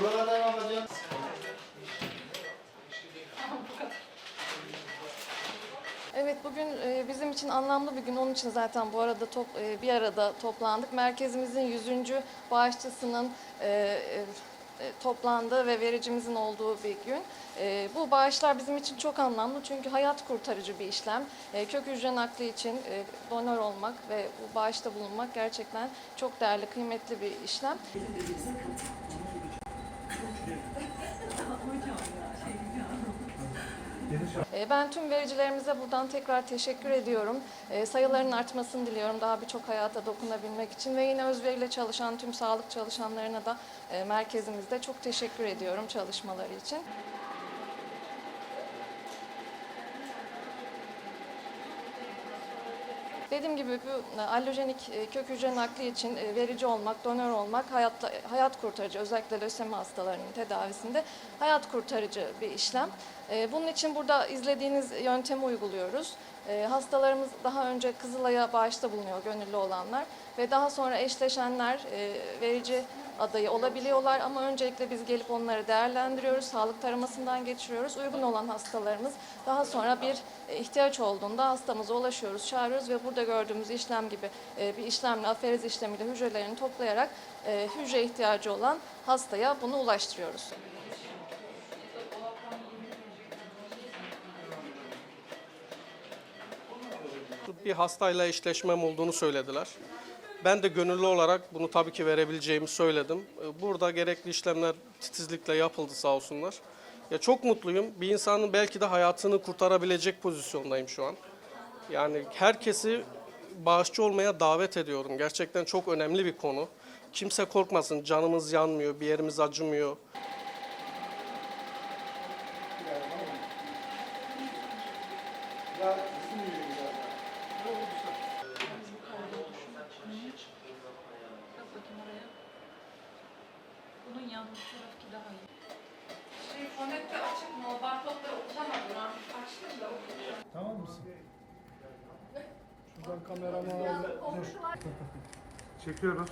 Buralardan alacağım. Evet bugün e, bizim için anlamlı bir gün. Onun için zaten bu arada top, e, bir arada toplandık. Merkezimizin 100. bağışçısının e, toplandığı ve vericimizin olduğu bir gün. Bu bağışlar bizim için çok anlamlı çünkü hayat kurtarıcı bir işlem. Kök hücre nakli için donör olmak ve bu bağışta bulunmak gerçekten çok değerli, kıymetli bir işlem. E, Ben tüm vericilerimize buradan tekrar teşekkür ediyorum. E, Sayıların artmasını diliyorum daha birçok hayata dokunabilmek için ve yine özveriyle çalışan tüm sağlık çalışanlarına da e, merkezimizde çok teşekkür ediyorum çalışmaları için. Dediğim gibi bu e, allojenik e, kök hücre nakli için e, verici olmak, donör olmak hayatta, hayat kurtarıcı özellikle lösemi hastalarının tedavisinde hayat kurtarıcı bir işlem. Bunun için burada izlediğiniz yöntemi uyguluyoruz. Hastalarımız daha önce Kızılay'a bağışta bulunuyor gönüllü olanlar ve daha sonra eşleşenler verici adayı olabiliyorlar ama öncelikle biz gelip onları değerlendiriyoruz, sağlık taramasından geçiriyoruz. Uygun olan hastalarımız daha sonra bir e, ihtiyaç olduğunda hastamıza ulaşıyoruz, çağırıyoruz ve burada gördüğümüz işlem gibi e, bir işlemle, aferiz işlemiyle hücrelerini toplayarak e, hücre ihtiyacı olan hastaya bunu ulaştırıyoruz. bir hastayla eşleşmem olduğunu söylediler. Ben de gönüllü olarak bunu tabii ki verebileceğimi söyledim. Ee, Burada gerekli işlemler titizlikle yapıldı sağ olsunlar. Ya çok mutluyum. Bir insanın belki de hayatını kurtarabilecek pozisyondayım şu an. Yani herkesi bağışçı olmaya davet ediyorum. Gerçekten çok önemli bir konu. Kimse korkmasın. Canımız yanmıyor, bir yerimiz acımıyor. Bak Yanlış tarafı daha iyi. Şey, fonette açık mı? Barkodları okutamadım. Açtım da okutamadım. Tamam mısın? Şuradan kamerama Çekiyoruz.